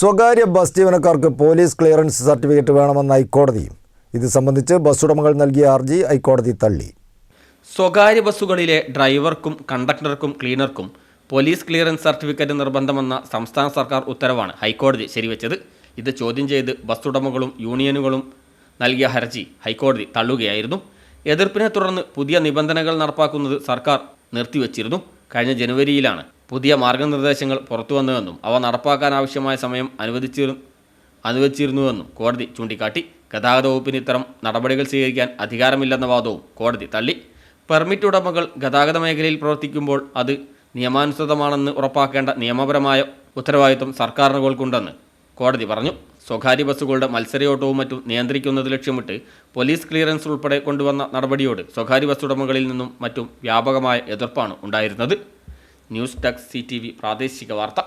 സ്വകാര്യ ബസ് ജീവനക്കാർക്ക് police clearance certificate വേണമെന്ന ഹൈക്കോടതി. ഇത് സംബന്ധിച്ച് ബസ് ഉടമകൾ നൽകിയ ഹർജി ഹൈക്കോടതി തള്ളി. സ്വകാര്യ ബസ്സുകളിലെ ഡ്രൈവർക്കും കണ്ടക്ടർക്കും ക്ലീനർക്കും പോലീസ് ക്ലിയറൻസ് സർട്ടിഫിക്കറ്റ് നിർബന്ധമെന്ന സംസ്ഥാന സർക്കാർ ഉത്തരവാണ് ഹൈക്കോടതി ശരിവെച്ചത്. ഇത് ചോദ്യം ചെയ്ത് ബസ് ഉടമകളും യൂണിയനുകളും നൽകിയ ഹർജി ഹൈക്കോടതി തള്ളുകയായിരുന്നു. എതിർപ്പിനെ തുടർന്ന് പുതിയ നിബന്ധനകൾ നടപ്പാക്കുന്നത് സർക്കാർ നിർത്തിവച്ചിരുന്നു. കഴിഞ്ഞ ജനുവരിയിലാണ് പുതിയ മാർഗനിർദ്ദേശങ്ങൾ പുറത്തു വന്നുവെന്നും അവ നടപ്പാക്കാൻ ആവശ്യമായ സമയം അനുവദിച്ചിരു അനുവദിച്ചിരുന്നുവെന്നും കോടതി ചൂണ്ടിക്കാട്ടി. ഗതാഗത വകുപ്പിന് ഇത്തരം നടപടികൾ സ്വീകരിക്കാൻ അധികാരമില്ലെന്ന വാദവും കോടതി തള്ളി. പെർമിറ്റ് ഉടമകൾ ഗതാഗത മേഖലയിൽ പ്രവർത്തിക്കുമ്പോൾ അത് നിയമാനുസൃതമാണെന്ന് ഉറപ്പാക്കേണ്ട നിയമപരമായ ഉത്തരവാദിത്വം സർക്കാരിനുകൾക്കുണ്ടെന്ന് കോടതി പറഞ്ഞു. സ്വകാര്യ ബസ്സുകളുടെ മത്സരയോട്ടവും മറ്റും നിയന്ത്രിക്കുന്നത് ലക്ഷ്യമിട്ട് പോലീസ് ക്ലിയറൻസ് ഉൾപ്പെടെ കൊണ്ടുവന്ന നടപടിയോട് സ്വകാര്യ ബസ് ഉടമകളിൽ നിന്നും മറ്റും വ്യാപകമായ എതിർപ്പാണ് ഉണ്ടായിരുന്നത്. ന്യൂസ് ഡെസ്ക് സി പ്രാദേശിക വാർത്ത.